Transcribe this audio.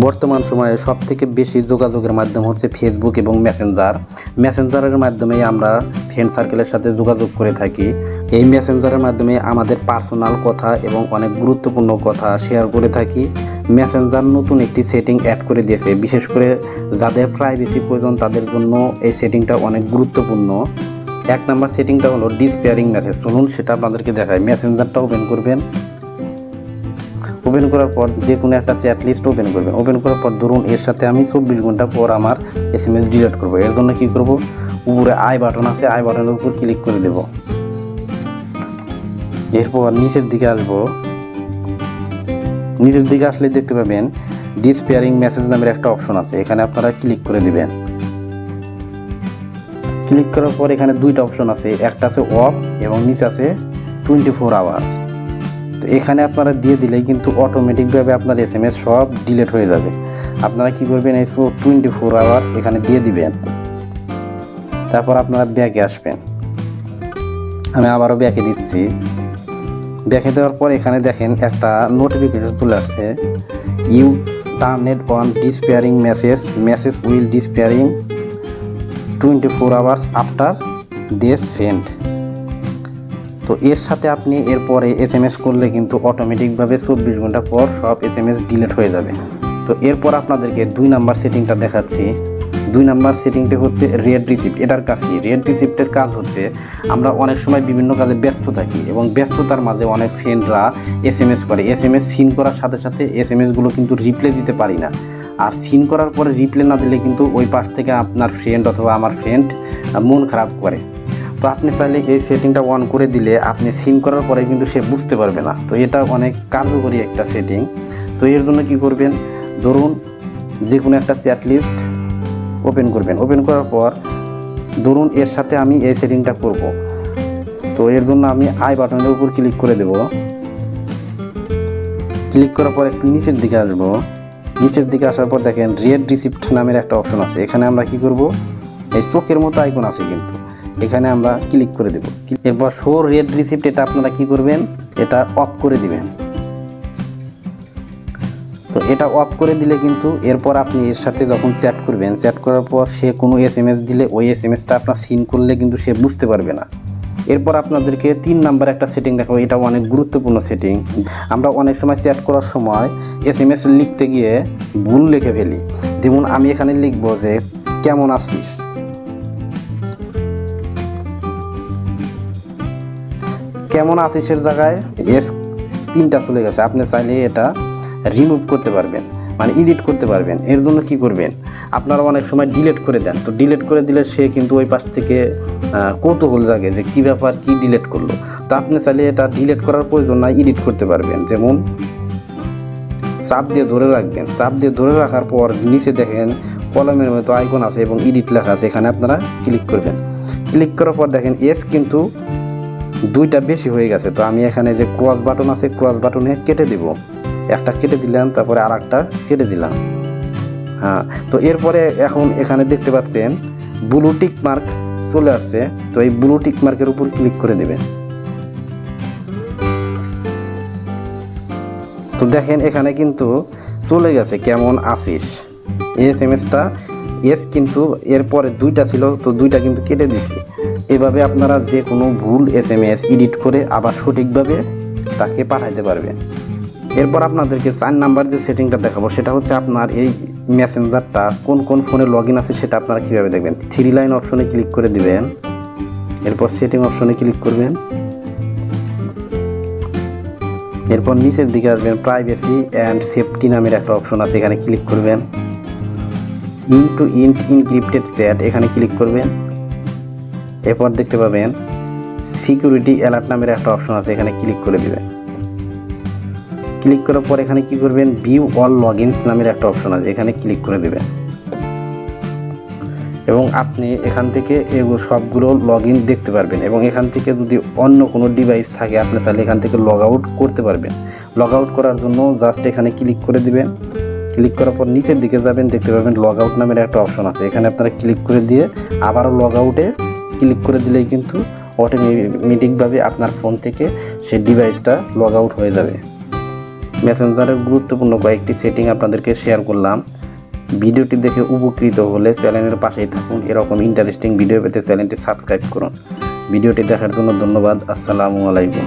বর্তমান সময়ে সব থেকে বেশি যোগাযোগের মাধ্যম হচ্ছে ফেসবুক এবং মেসেঞ্জার মেসেঞ্জারের মাধ্যমে আমরা ফ্রেন্ড সার্কেলের সাথে যোগাযোগ করে থাকি। এই মেসেঞ্জারের মাধ্যমে আমাদের পার্সোনাল কথা এবং অনেক গুরুত্বপূর্ণ কথা শেয়ার করে থাকি। মেসেঞ্জার নতুন একটি সেটিং অ্যাড করে দিয়েছে। বিশেষ করে যাদের প্রাইভেসি প্রয়োজন, তাদের জন্য এই সেটিংটা অনেক গুরুত্বপূর্ণ। এক নাম্বার সেটিংটা হলো ডিসপেয়ারিং মেসেজ শুনুন সেটা আপনাদেরকে দেখায় মেসেঞ্জারটা ওপেন করবেন। ওপেন করার পর যে কোনো একটা চ্যাট লিস্ট ওপেন করবেন ওপেন করার পর ধরুন এর সাথে আমি চব্বিশ ঘণ্টা পর আমার এস এম এস ডিলিট করব। এর জন্য কী করব? উপরে আই বাটন আছে আই বাটনের উপর ক্লিক করে দেব। এরপর নিচের দিকে আসব। নিচের দিকে আসলে দেখতে পাবেন ডিসপেয়ারিং মেসেজ নামের একটা অপশন আছে। এখানে আপনারা ক্লিক করে দিবেন। ক্লিক করার পর এখানে দুইটা অপশন আছে। একটা আছে অফ এবং নিচে আছে টোয়েন্টি ফোর আওয়ার্স তো এখানে আপনারা দিয়ে দিলে কিন্তু অটোমেটিকভাবে আপনার এস এম এস সব ডিলেট হয়ে যাবে। আপনারা কী করবেন, এই টোয়েন্টি ফোর আওয়ার্স এখানে দিয়ে দিবেন। তারপর আপনারা ব্যাকে আসবেন। আমি আবারও ব্যাকে দিচ্ছি। ব্যাকে দেওয়ার পর এখানে দেখেন একটা নোটিফিকেশন চলে আসছে। You turned on disappearing message message will disappearing twenty four hours after they send তো এর সাথে আপনি এরপরে এস এম এস করলে কিন্তু অটোমেটিকভাবে চব্বিশ ঘণ্টা পর সব এস এম এস ডিলেট হয়ে যাবে। তো এরপর আপনাদেরকে দুই নাম্বার সেটিংটা দেখাচ্ছি। দুই নাম্বার সেটিংটি হচ্ছে রেড রিসিপ্ট এটার কাজ কি? রেড রিসিপ্টের কাজ হচ্ছে আমরা অনেক সময় বিভিন্ন কাজে ব্যস্ত থাকি এবং ব্যস্ততার মাঝে অনেক ফ্রেন্ডরা এস এম এস করে। এস এম এস সিন করার সাথে সাথে এস এম এসগুলো কিন্তু রিপ্লে দিতে পারি না। আর সিন করার পরে রিপ্লে না দিলে কিন্তু ওই পাশ থেকে আপনার ফ্রেন্ড অথবা আমার ফ্রেন্ড মন খারাপ করে। তো আপনি চাইলে এই সেটিংটা অন করে দিলে আপনি সিম করার পরে কিন্তু সে বুঝতে পারবে না। তো এটা অনেক কার্যকরী একটা সেটিং তো এর জন্য কি করবেন? ধরুন যে কোনো একটা চ্যাট লিস্ট ওপেন করবেন। ওপেন করার পর ধরুন এর সাথে আমি এই সেটিংটা করব। তো এর জন্য আমি আই বাটনের উপর ক্লিক করে দেব। ক্লিক করার পর একটু নিচের দিকে আসব। নিচের দিকে আসার পর দেখেন রেড রিসিপ্ট নামের একটা অপশন আছে। এখানে আমরা কি করব? এই চোখের মতো আইকন আছে কিন্তু। এখানে আমরা ক্লিক করে দেব। এরপর শো রেড রিসিপ্ট এটা আপনারা কি করবেন? এটা অফ করে দিবেন। তো এটা অফ করে দিলে কিন্তু এরপর আপনি এর সাথে যখন চ্যাট করবেন চ্যাট করার পর সে কোনো এস এম এস দিলে ওই এস এম এসটা আপনার সিন করলে কিন্তু সে বুঝতে পারবে না। এরপর আপনাদেরকে তিন নাম্বার একটা সেটিং দেখাবো, এটা অনেক গুরুত্বপূর্ণ সেটিং আমরা অনেক সময় চ্যাট করার সময় এস এম এস লিখতে গিয়ে ভুল লিখে ফেলি। যেমন আমি এখানে লিখব যে, কেমন আছিস? কেমন আছিসের জায়গায়? এস তিনটা চলে গেছে। আপনি চাইলে এটা রিমুভ করতে পারবেন মানে এডিট করতে পারবেন। এর জন্য কি করবেন? আপনারা অনেক সময় ডিলেট করে দেন। তো ডিলেট করে দিলে সে কিন্তু ওই পাশ থেকে কৌতূহল জাগে যে কী ব্যাপার, কী ডিলেট করল। তো আপনি চাইলে এটা ডিলিট করার প্রয়োজন না এডিট করতে পারবেন। যেমন চাপ দিয়ে ধরে রাখবেন। চাপ দিয়ে ধরে রাখার পর নিচে দেখেন কলমের মতো আইকন আছে এবং এডিট লেখা আছে। এখানে আপনারা ক্লিক করবেন। ক্লিক করার পর দেখেন এস কিন্তু দুইটা বেশি হয়ে গেছে, তো আমি এখানে যে ক্রস বাটন আছে ক্রস বাটনে কেটে দিব। একটা কেটে দিলাম, তারপরে আর একটা কেটে দিলাম। হ্যাঁ তো এরপরে এখন এখানে দেখতে পাচ্ছেন ব্লু টিক মার্ক চলে আসছে, তো এই ব্লু টিক মার্কের উপর ক্লিক করে দেবেন। তো দেখেন, এখানে কিন্তু চলে গেছে, কেমন আসিস এস এম এসটা এস কিন্তু এরপরে দুইটা ছিল, তো দুইটা কিন্তু কেটে দিছি। এভাবে আপনারা যে কোনো ভুল এস এম এস এডিট করে আবার সঠিকভাবে তাকে পাঠাইতে পারবেন। এরপর আপনাদেরকে চার নাম্বার যে সেটিংটা দেখাবো, সেটা হচ্ছে আপনার এই মেসেঞ্জারটা কোন কোন ফোনে লগ ইন আছে সেটা আপনারা কীভাবে দেখবেন? থ্রি লাইন অপশনে ক্লিক করে দিবেন। এরপর সেটিং অপশনে ক্লিক করবেন। এরপর নিচের দিকে আসবেন প্রাইভেসি অ্যান্ড সেফটি নামের একটা অপশন আছে, এখানে ক্লিক করবেন। End to end encrypted chat এখানে ক্লিক করবেন। এরপর দেখতে পাবেন সিকিউরিটি অ্যালার্ট নামের একটা অপশন আছে, এখানে ক্লিক করে দিবেন। ক্লিক করার পর এখানে কি করবেন? ভিউ অল লগইনস নামের একটা অপশন আছে, এখানে ক্লিক করে দেবেন। এবং আপনি এখান থেকে এগুলো সবগুলো লগ দেখতে পারবেন এবং এখান থেকে যদি অন্য কোনো ডিভাইস থাকে, আপনি চাইলে এখান থেকে লগ আউট করতে পারবেন। লগ আউট করার জন্য জাস্ট এখানে ক্লিক করে দিবেন। ক্লিক করার পর নিচের দিকে যাবেন, দেখতে পাবেন লগ আউট নামের একটা অপশন আছে। এখানে আপনারা ক্লিক করে দিয়ে আবারও লগ আউটে ক্লিক করে দিলেই কিন্তু অটোমেটিকভাবে আপনার ফোন থেকে সেই ডিভাইসটা লগ আউট হয়ে যাবে। মেসেঞ্জারের গুরুত্বপূর্ণ কয়েকটি সেটিং আপনাদেরকে শেয়ার করলাম। ভিডিওটি দেখে উপকৃত হলে চ্যানেলের পাশেই থাকুন। এরকম ইন্টারেস্টিং ভিডিও পেতে চ্যানেলটি সাবস্ক্রাইব করুন। ভিডিওটি দেখার জন্য ধন্যবাদ। আসসালামু আলাইকুম।